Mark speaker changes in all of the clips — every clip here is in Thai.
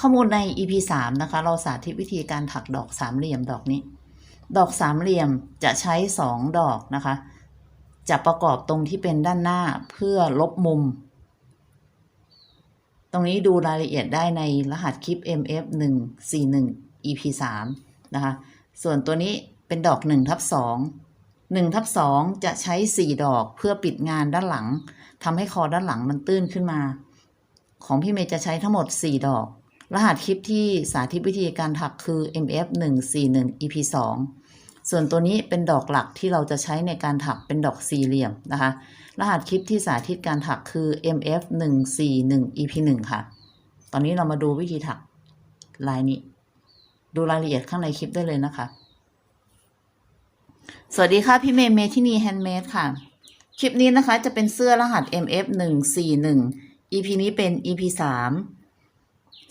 Speaker 1: ข้อมูลใน EP 3นะคะ เราสาธิตวิธีการถักดอกสามเหลี่ยมดอกนี้ ดอกสามเหลี่ยมจะใช้สองดอกนะคะ จะประกอบตรงที่เป็นด้านหน้าเพื่อลบมุม ตรงนี้ดูรายละเอียดได้ในรหัสคลิป MF 1 4 1 EP 3นะคะ ส่วนตัวนี้เป็นดอก1ทับ2 1ทับ2จะใช้ 4 ดอกเพื่อปิดงานด้านหลังทำให้คอด้านหลังมันตื้นขึ้นมา ของพี่เมย์จะใช้ทั้งหมด 4 ดอก รหัสคลิปที่สาธิตวิธีการถักคือ MF 1 4 1 EP 2ส่วนตัวนี้เป็นดอกหลักที่เราจะใช้ในการถักเป็นดอกสี่เหลี่ยมนะคะ รหัสคลิปที่สาธิตการถักคือ MF 1 4 1 EP 1ค่ะ ตอนนี้เรามาดูวิธีถักลายนี้ ดูรายละเอียดข้างในคลิปได้เลยนะคะ สวัสดีค่ะ พี่เมย์เมทินีแฮนด์เมดค่ะ คลิปนี้นะคะจะเป็นเสื้อรหัส MF 1 4 1 EP นี้เป็น EP 3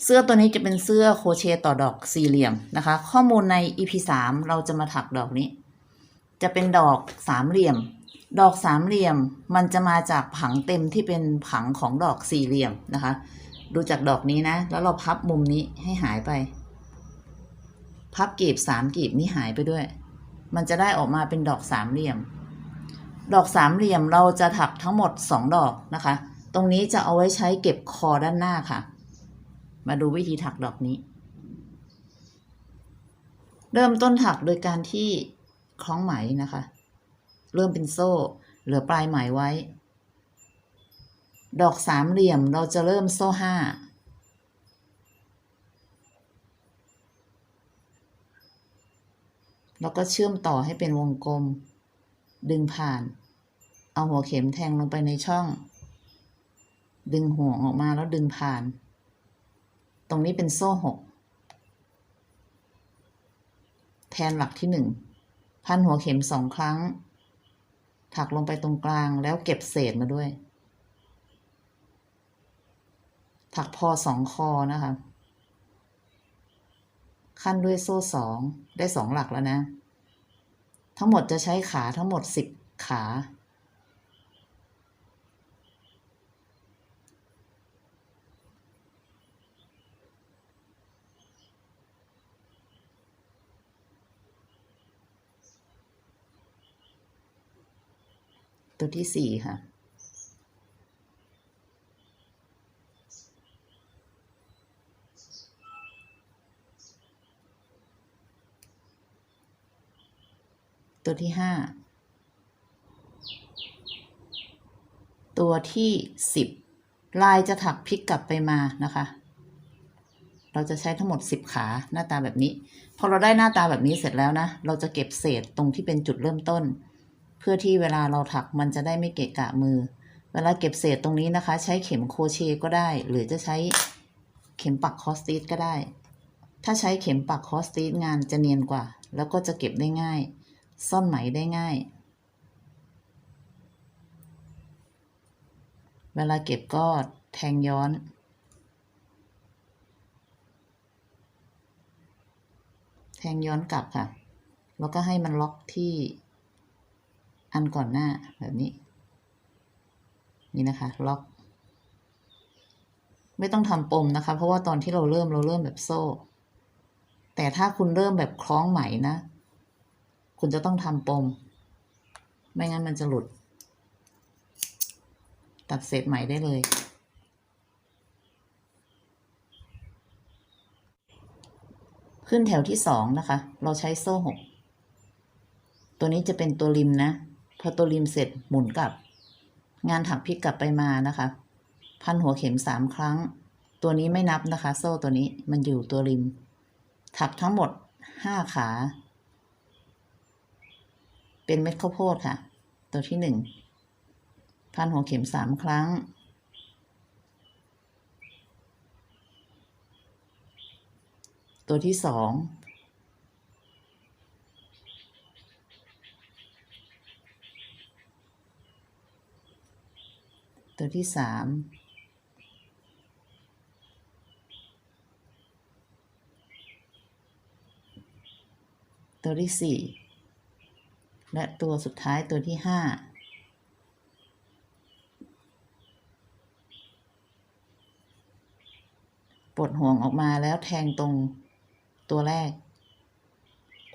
Speaker 1: เสื้อตัวนี้จะเป็นเสื้อโคเชต์ต่อดอกสี่เหลี่ยมนะคะ ข้อมูลใน EP 3เราจะมาถักดอกนี้ จะเป็นดอกสามเหลี่ยม ดอกสามเหลี่ยมมันจะมาจากผังเต็มที่เป็นผังของดอกสี่เหลี่ยมนะคะ ดูจากดอกนี้นะ แล้วเราพับมุมนี้ให้หายไป พับกีบสามกีบนี้หายไปด้วย มันจะได้ออกมาเป็นดอกสามเหลี่ยม ดอกสามเหลี่ยมเราจะถักทั้งหมดสองดอกนะคะ ตรงนี้จะเอาไว้ใช้เก็บคอด้านหน้าค่ะ มาดูวิธีถักดอกนี้ เริ่มต้นถักโดยการที่คล้องไหมนะคะ เริ่มเป็นโซ่ เหลือปลายไหมไว้ ดอกสามเหลี่ยมเราจะเริ่มโซ่ห้าแล้วก็เชื่อมต่อให้เป็นวงกลม ดึงผ่าน เอาหัวเข็มแทงลงไปในช่อง ดึงห่วงออกมาแล้วดึงผ่าน ตรงนี้เป็นโซ่หกแทนหลักที่หนึ่งพันหัวเข็มสองครั้ง ถักลงไปตรงกลางแล้วเก็บเศษมาด้วย ถักพอสองคอนะคะ ขั้นด้วยโซ่สองได้สองหลักแล้วนะ ทั้งหมดจะใช้ขาทั้งหมดสิบขา ตัวที่สี่ค่ะ ตัวที่ห้าตัวที่สิบลายจะถักพลิกกลับไปมานะคะ เราจะใช้ทั้งหมดสิบขาหน้าตาแบบนี้ พอเราได้หน้าตาแบบนี้เสร็จแล้วนะ เราจะเก็บเศษตรงที่เป็นจุดเริ่มต้น พื่อที่เวลาเราถักมันจะได้ไม่เกะกะมือ เวลาเก็บเศษตรงนี้นะคะ ใช้เข็มโคเชก็ได้ หรือจะใช้เข็มปักคอสตีสก็ได้ ถ้าใช้เข็มปักคอสตีสงานจะเนียนกว่า แล้วก็จะเก็บได้ง่าย ซ่อนไหมได้ง่าย เวลาเก็บก็แทงย้อนแทงย้อนกลับค่ะ แล้วก็ให้มันล็อกที่ อันก่อนหน้าแบบนี้ นี่นะคะ ล็อก ไม่ต้องทำปมนะคะ เพราะว่าตอนที่เราเริ่มเราเริ่มแบบโซ่ แต่ถ้าคุณเริ่มแบบคล้องไหมนะ คุณจะต้องทำปม ไม่งั้นมันจะหลุด ตัดเศษไหมได้เลยขึ้นแถวที่สองนะคะ เราใช้โซ่หก ตัวนี้จะเป็นตัวริมนะ อตัวริมเสร็จหมุนกลับ งานถักพลิกกลับไปมานะคะ พันหัวเข็มสามครั้ง ตัวนี้ไม่นับนะคะ โซ่ตัวนี้มันอยู่ตัวริม ถักทั้งหมดห้าขา เป็นเม็ดข้าวโพดค่ะ ตัวที่หนึ่งพันหัวเข็มสามครั้ง ตัวที่สอง ตัวที่สามตัวที่สี่และตัวสุดท้ายตัวที่ห้าปลดห่วงออกมาแล้วแทงตรงตัวแรก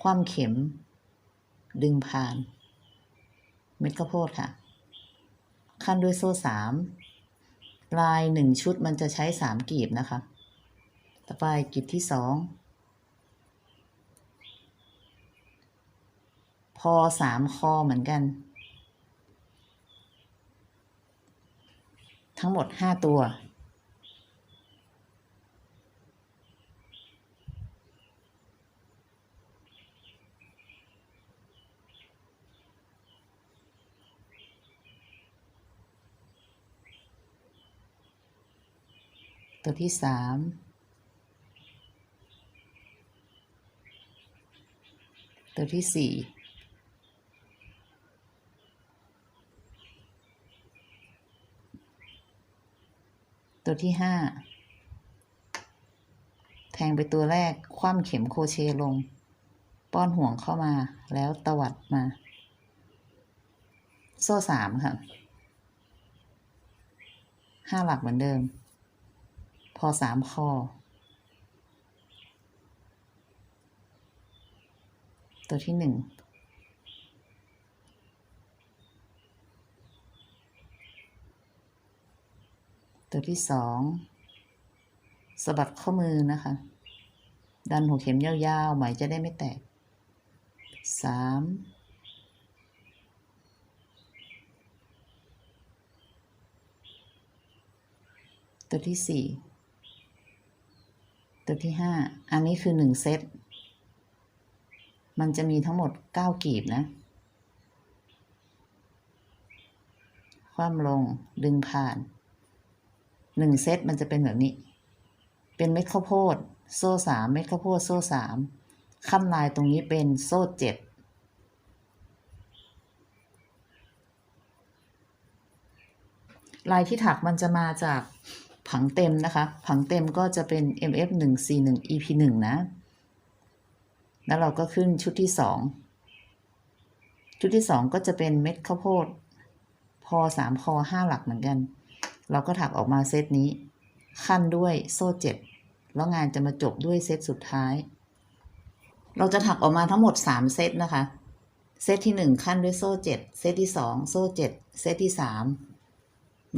Speaker 1: คว่ำเข็ม ดึงผ่าน เม็ดข้าวโพดค่ะ ขั้นด้วยโซ่สามลายหนึ่งชุดมันจะใช้สามกีบนะคะ ต่อไปกีบที่สองพอสามคอเหมือนกัน ทั้งหมดห้าตัว ตัวที่สามตัวที่สี่ตัวที่ห้าแทงไปตัวแรก คว่ำเข็มโคเชลง ป้อนห่วงเข้ามาแล้วตวัดมา โซ่สามค่ะ ห้าหลักเหมือนเดิม อสามคอตัวที่หนึ่งตัวที่สองสะบัดข้อมือนะคะ ดันหัวเข็มยาวๆ ไหมจะได้ไม่แตกสามตัวที่สี่ ตัวที่ห้าอันนี้คือหนึ่งเซต มันจะมีทั้งหมดเก้ากีบนะ คว่ำลงดึงผ่านหนึ่งเซตมันจะเป็นแบบนี้ เป็นเม็ดข้าวโพด โซ่สามเม็ดข้าวโพดโซ่สามขั้นลายตรงนี้เป็นโซ่เจ็ดลายที่ถักมันจะมาจาก ผังเต็มนะคะ ผังเต็มก็จะเป็น MF 1 4 1 EP 1นะ แล้วเราก็ขึ้นชุดที่สองชุดที่สองก็จะเป็นเม็ดข้าวโพด พอสามคอห้าหลักเหมือนกัน เราก็ถักออกมาเซตนี้ ขั้นด้วยโซ่เจ็ดแล้วงานจะมาจบด้วยเซตสุดท้าย เราจะถักออกมาทั้งหมดสามเซตนะคะ เซตที่หนึ่งขั้นด้วยโซ่เจ็ดเซตที่สองโซ่เจ็ดเซตที่สาม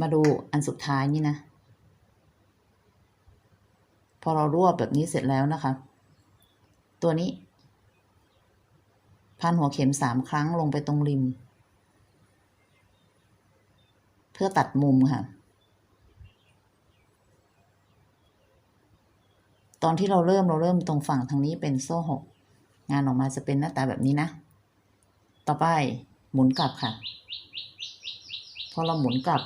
Speaker 1: มาดูอันสุดท้ายนี่นะ พอเรารวบแบบนี้เสร็จแล้วนะคะ ตัวนี้ พันหัวเข็มสามครั้งลงไปตรงริม เพื่อตัดมุมค่ะ ตอนที่เราเริ่มเราเริ่มตรงฝั่งทางนี้เป็นโซ่หกงานออกมาจะเป็นหน้าตาแบบนี้นะ ต่อไปหมุนกลับค่ะ พอเราหมุนกลับ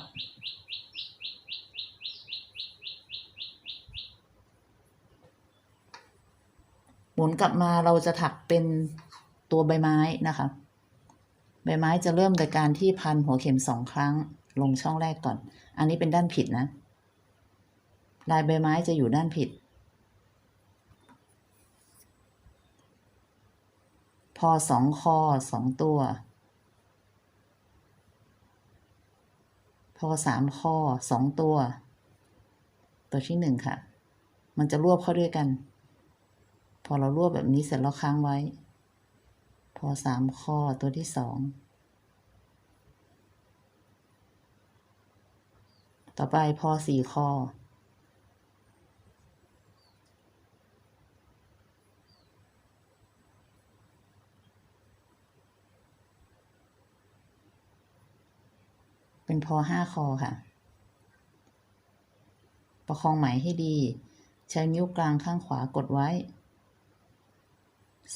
Speaker 1: มุนกลับมาเราจะถักเป็นตัวใบไม้นะคะ ใบไม้จะเริ่มโดยการที่พันหัวเข็มสองครั้ง ลงช่องแรกก่อน อันนี้เป็นด้านผิดนะ ลายใบไม้จะอยู่ด้านผิด พอสองคอสองตัว พอสามคอสองตัว ตัวที่หนึ่งค่ะ มันจะรวบเข้าด้วยกัน อเรารวบแบบนี้เสร็จแล้วค้างไว้ พอสามข้อตัวที่สองต่อไปพอสี่ข้อ เป็นพอห้าคอค่ะ ประคองไหมให้ดี ใช้นิ้วกลางข้างขวากดไว้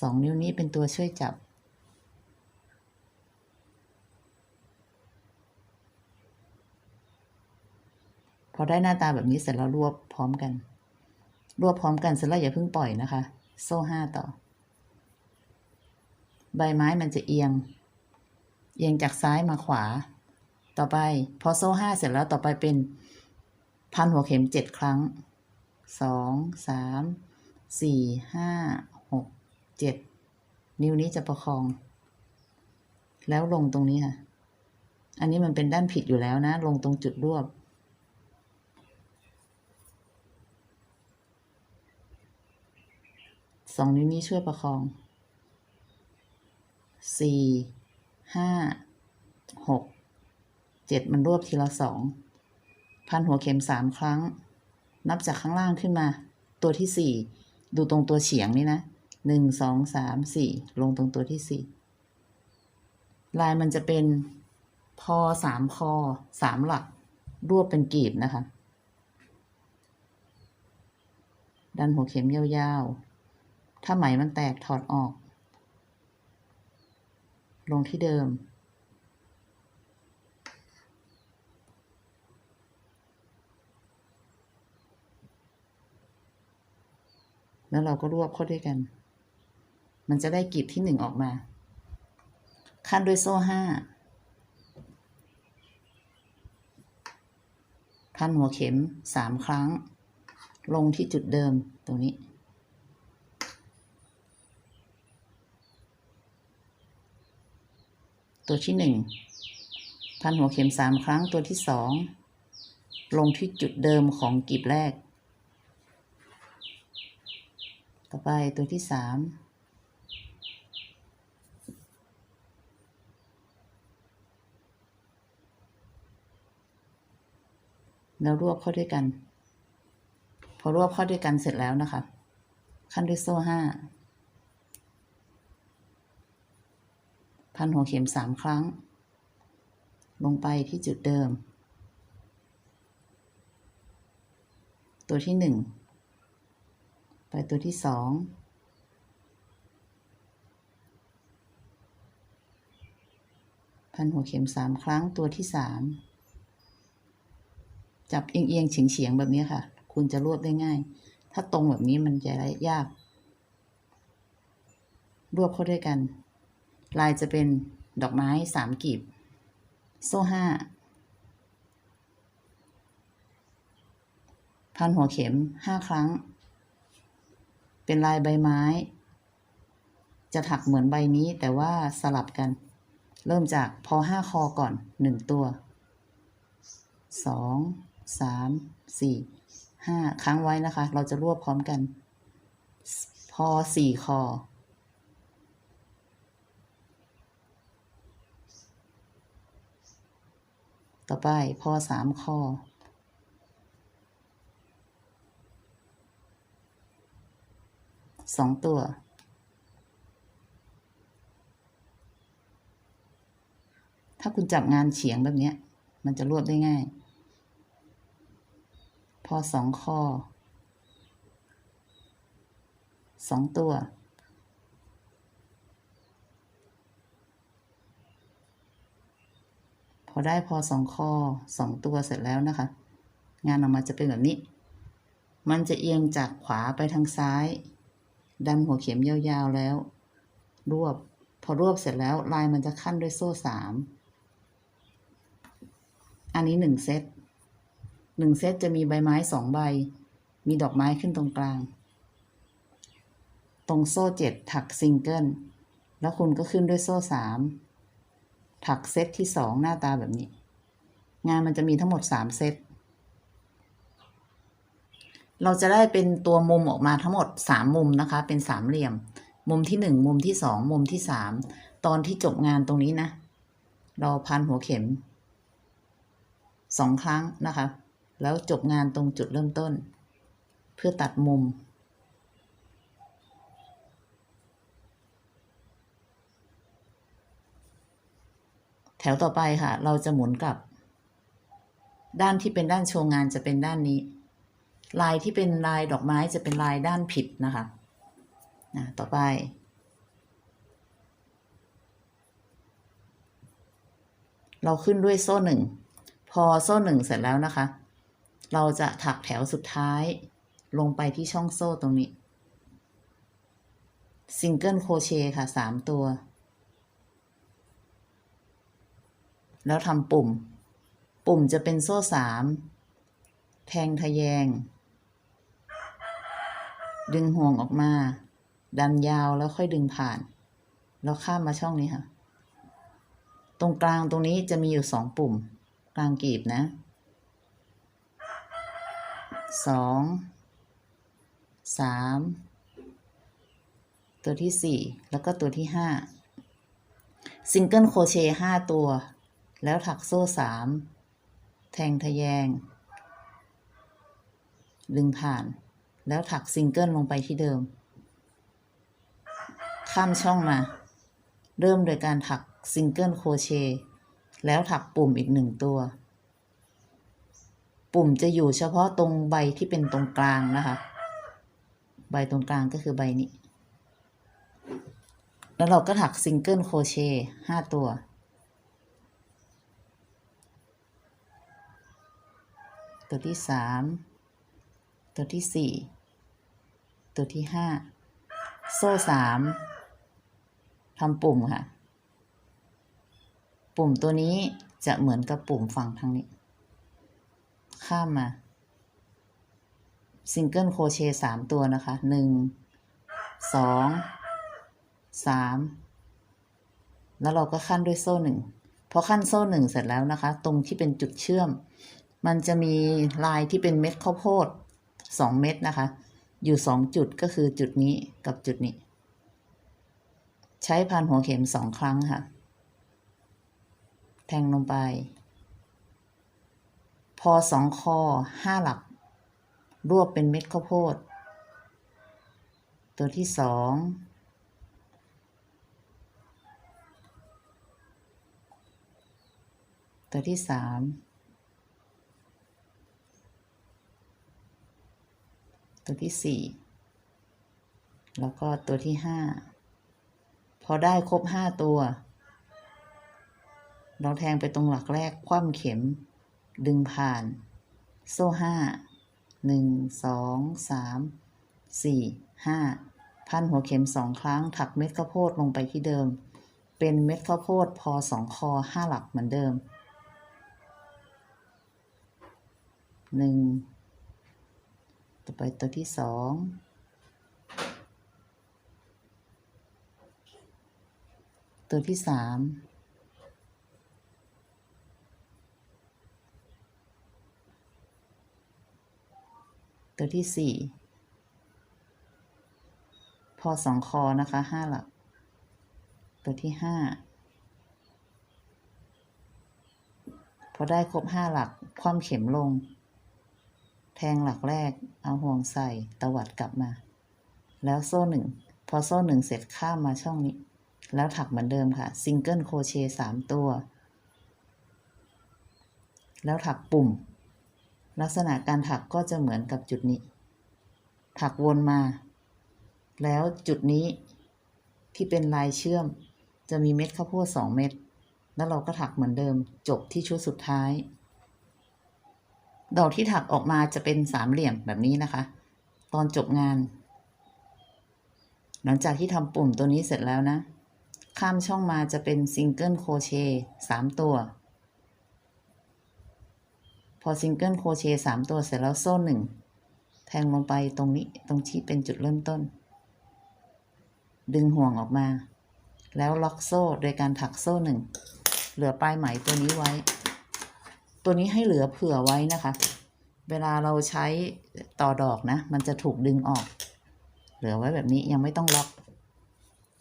Speaker 1: สองนิ้วนี้เป็นตัวช่วยจับ พอได้หน้าตาแบบนี้เสร็จแล้วรวบพร้อมกัน รวบพร้อมกันเสร็จแล้วอย่าเพิ่งปล่อยนะคะ โซ่ห้าต่อ ใบไม้มันจะเอียง เอียงจากซ้ายมาขวา ต่อไปพอโซ่ห้าเสร็จแล้วต่อไปเป็นพันหัวเข็มเจ็ดครั้งสองสามสี่ห้า เจ็ดนิ้วนี้จะประคอง แล้วลงตรงนี้ค่ะ อันนี้มันเป็นด้านผิดอยู่แล้วนะ ลงตรงจุดรวบ สองนิ้วนี้ช่วยประคอง สี่ ห้า หก เจ็ดมันรวบทีละสอง พันหัวเข็มสามครั้ง นับจากข้างล่างขึ้นมา ตัวที่สี่ ดูตรงตัวเฉียงนี่นะ หนึ่งสองสามสี่ลงตรงตัวที่สี่ลายมันจะเป็นพอสามคอสามหลัก รวบเป็นกีบนะคะ ดันหัวเข็มยาวๆ ถ้าไหมมันแตกถอดออก ลงที่เดิม แล้วเราก็รวบเข้าด้วยกัน มันจะได้กีบที่หนึ่งออกมา ขั้นด้วยโซ่ห้าพันหัวเข็มสามครั้ง ลงที่จุดเดิมตรงนี้ ตัวที่หนึ่งพันหัวเข็มสามครั้งตัวที่สองลงที่จุดเดิมของกลีบแรก ต่อไปตัวที่สาม แล้วรวบเข้าด้วยกัน พอรวบเข้าด้วยกันเสร็จแล้วนะคะ ขั้นด้วยโซ่ห้าพันหัวเข็มสามครั้ง ลงไปที่จุดเดิม ตัวที่หนึ่งไปตัวที่สองพันหัวเข็มสามครั้งตัวที่สาม จับเอียงๆเฉียงๆแบบนี้ค่ะ คุณจะรวบได้ง่าย ถ้าตรงแบบนี้มันจะยาก รวบเข้าด้วยกัน ลายจะเป็นดอกไม้สามกีบ โซ่ห้าพันหัวเข็มห้าครั้ง เป็นลายใบไม้ จะถักเหมือนใบนี้แต่ว่าสลับกัน เริ่มจากพอห้าคอก่อนหนึ่งตัวสอง สามสี่ห้าค้างไว้นะคะ เราจะรวบพร้อมกัน พอสี่คอต่อไปพอสามคอสองตัว ถ้าคุณจับงานเฉียงแบบนี้มันจะรวบได้ง่าย พอสองคอสองตัว พอได้พอสองคอสองตัวเสร็จแล้วนะคะ งานออกมาจะเป็นแบบนี้ มันจะเอียงจากขวาไปทางซ้าย ดันหัวเข็มยาวๆแล้ว รวบ พอรวบเสร็จแล้วลายมันจะขั้นด้วยโซ่สาม อันนี้หนึ่งเซต หนึ่งเซตจะมีใบไม้สองใบ มีดอกไม้ขึ้นตรงกลาง ตรงโซ่เจ็ดถักซิงเกิล แล้วคุณก็ขึ้นด้วยโซ่สามถักเซตที่สองหน้าตาแบบนี้ งานมันจะมีทั้งหมดสามเซต เราจะได้เป็นตัวมุมออกมาทั้งหมดสามมุมนะคะ เป็นสามเหลี่ยม มุมที่หนึ่งมุมที่สองมุมที่สามตอนที่จบงานตรงนี้นะ เราพันหัวเข็มสองครั้งนะคะ แล้วจบงานตรงจุดเริ่มต้น เพื่อตัดมุม แถวต่อไปค่ะ เราจะหมุนกลับ ด้านที่เป็นด้านโชว์งานจะเป็นด้านนี้ ลายที่เป็นลายดอกไม้จะเป็นลายด้านผิดนะคะนะต่อไปเราขึ้นด้วยโซ่หนึ่ง พอโซ่หนึ่งเสร็จแล้วนะคะ เราจะถักแถวสุดท้ายลงไปที่ช่องโซ่ตรงนี้ซิงเกิลโครเชต์ค่ะสามตัว แล้วทำปุ่ม ปุ่มจะเป็นโซ่สามแทงทะแยง ดึงห่วงออกมา ดันยาวแล้วค่อยดึงผ่าน แล้วข้ามมาช่องนี้ค่ะ ตรงกลางตรงนี้จะมีอยู่สองปุ่ม กลางกีบนะ สองสามตัวที่สี่แล้วก็ตัวที่ห้าซิงเกิลโครเชห้าตัว แล้วถักโซ่สามแทงทะแยง ดึงผ่าน แล้วถักซิงเกิลลงไปที่เดิม ข้ามช่องมา เริ่มโดยการถักซิงเกิลโครเชแล้วถักปุ่มอีกหนึ่งตัว ปุ่มจะอยู่เฉพาะตรงใบที่เป็นตรงกลางนะคะ ใบตรงกลางก็คือใบนี้ แล้วเราก็ถักซิงเกิลโคเชต์ห้าตัวตัวที่สามตัวที่สี่ตัวที่ห้าโซ่สามทำปุ่มค่ะ ปุ่มตัวนี้จะเหมือนกับปุ่มฝั่งทางนี้ ข้ามมาซิงเกิลโครเชต์สามตัวนะคะหนึ่งสองสามแล้วเราก็ขั้นด้วยโซ่หนึ่งพอขั้นโซ่หนึ่งเสร็จแล้วนะคะ ตรงที่เป็นจุดเชื่อม มันจะมีลายที่เป็นเม็ดข้าวโพดสองเม็ดนะคะ อยู่สองจุดก็คือจุดนี้กับจุดนี้ ใช้พันหัวเข็มสองครั้งค่ะ แทงลงไป พอสองคอห้าหลัก รวบเป็นเม็ดข้าวโพด ตัวที่สองตัวที่สามตัวที่สี่แล้วก็ตัวที่ห้าพอได้ครบห้าตัว เราแทงไปตรงหลักแรกคว่ำเข็ม ดึงผ่าน โซ่ห้าหนึ่งสองสามสี่ห้าพันหัวเข็มสองครั้ง ถักเม็ดข้าวโพดลงไปที่เดิม เป็นเม็ดข้าวโพดพอสองคอห้าหลักเหมือนเดิมหนึ่งต่อไปตัวที่สองตัวที่สาม ตัวที่สี่พอสองคอนะคะห้าหลัก ตัวที่ห้าพอได้ครบห้าหลัก คว่ำเข็มลง แทงหลักแรก เอาห่วงใส่ตวัดกลับมา แล้วโซ่หนึ่งพอโซ่หนึ่งเสร็จข้ามมาช่องนี้ แล้วถักเหมือนเดิมค่ะ ซิงเกิลโครเชต์สามตัว แล้วถักปุ่ม ลักษณะการถักก็จะเหมือนกับจุดนี้ ถักวนมา แล้วจุดนี้ที่เป็นลายเชื่อม จะมีเม็ดข้าวโพดสองเม็ด แล้วเราก็ถักเหมือนเดิม จบที่ชุดสุดท้าย ดอกที่ถักออกมาจะเป็นสามเหลี่ยมแบบนี้นะคะ ตอนจบงาน หลังจากที่ทำปุ่มตัวนี้เสร็จแล้วนะ ข้ามช่องมาจะเป็นซิงเกิลโครเชต์สามตัว พอซิงเกิลโครเชต์สามตัวเสร็จแล้วโซ่หนึ่งแทงลงไปตรงนี้ตรงที่เป็นจุดเริ่มต้น ดึงห่วงออกมา แล้วล็อกโซ่โดยการถักโซ่หนึ่งเหลือปลายไหมตัวนี้ไว้ ตัวนี้ให้เหลือเผื่อไว้นะคะ เวลาเราใช้ต่อดอกนะ มันจะถูกดึงออก เหลือไว้แบบนี้ยังไม่ต้องล็อก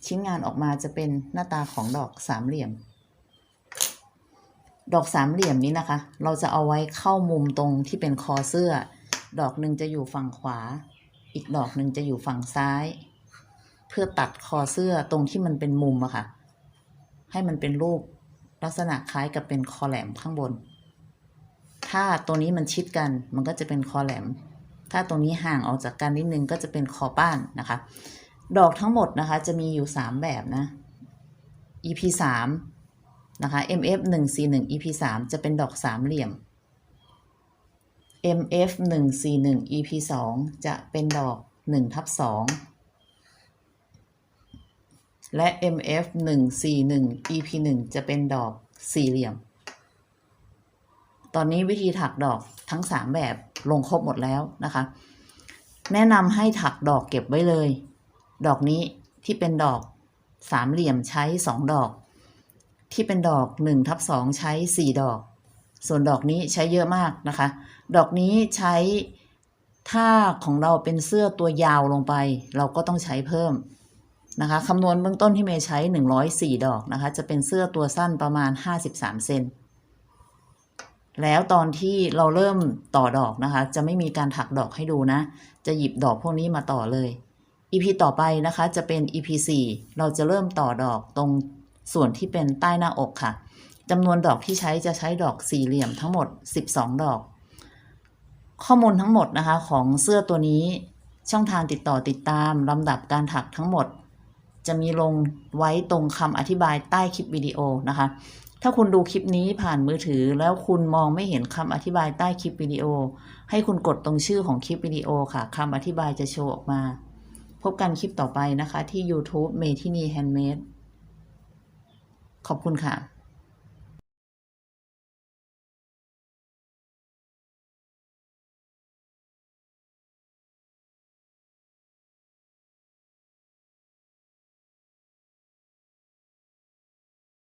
Speaker 1: ชิ้นงานออกมาจะเป็นหน้าตาของดอกสามเหลี่ยม ดอกสามเหลี่ยมนี้นะคะ เราจะเอาไว้เข้ามุมตรงที่เป็นคอเสื้อ ดอกหนึ่งจะอยู่ฝั่งขวา อีกดอกหนึ่งจะอยู่ฝั่งซ้าย เพื่อตัดคอเสื้อตรงที่มันเป็นมุมอะค่ะ ให้มันเป็นรูปลักษณะคล้ายกับเป็นคอแหลมข้างบน ถ้าตัวนี้มันชิดกัน มันก็จะเป็นคอแหลม ถ้าตรงนี้ห่างออกจากกันนิดนึงก็จะเป็นคอป้านนะคะ ดอกทั้งหมดนะคะ จะมีอยู่ 3 แบบนะ EP 3 นะคะ MF 1 4 1 EP 3จะเป็นดอกสามเหลี่ยม MF 1 4 1 EP 2จะเป็นดอก1ทับ2และ MF 1 4 1 EP 1จะเป็นดอกสี่เหลี่ยม ตอนนี้วิธีถักดอกทั้ง 3 แบบลงครบหมดแล้วนะคะ แนะนำให้ถักดอกเก็บไว้เลย ดอกนี้ที่เป็นดอกสามเหลี่ยมใช้ 2 ดอก ที่เป็นดอก1ทับ2ใช้ 4 ดอก ส่วนดอกนี้ใช้เยอะมากนะคะ ดอกนี้ใช้ถ้าของเราเป็นเสื้อตัวยาวลงไป เราก็ต้องใช้เพิ่มนะคะคำนวณเบื้องต้นที่เมย์ใช้ 104 ดอกนะคะ จะเป็นเสื้อตัวสั้นประมาณ 53 เซนแล้วตอนที่เราเริ่มต่อดอกนะคะ จะไม่มีการถักดอกให้ดูนะ จะหยิบดอกพวกนี้มาต่อเลย EP ต่อไปนะคะจะเป็น EP 4 เราจะเริ่มต่อดอกตรง ส่วนที่เป็นใต้หน้าอกค่ะจำนวนดอกที่ใช้จะใช้ดอกสี่เหลี่ยมทั้งหมด 12 ดอก ข้อมูลทั้งหมดนะคะของเสื้อตัวนี้ช่องทางติดต่อติดตามลำดับการถักทั้งหมด จะมีลงไว้ตรงคำอธิบายใต้คลิปวิดีโอนะคะ ถ้าคุณดูคลิปนี้ผ่านมือถือแล้วคุณมองไม่เห็นคำอธิบายใต้คลิปวิดีโอ ให้คุณกดตรงชื่อของคลิปวิดีโอค่ะคำอธิบายจะโชว์ออกมา พบกันคลิปต่อไปนะคะที่ YouTube เมทินีแฮนด์เมด ขอบคุณค่ะ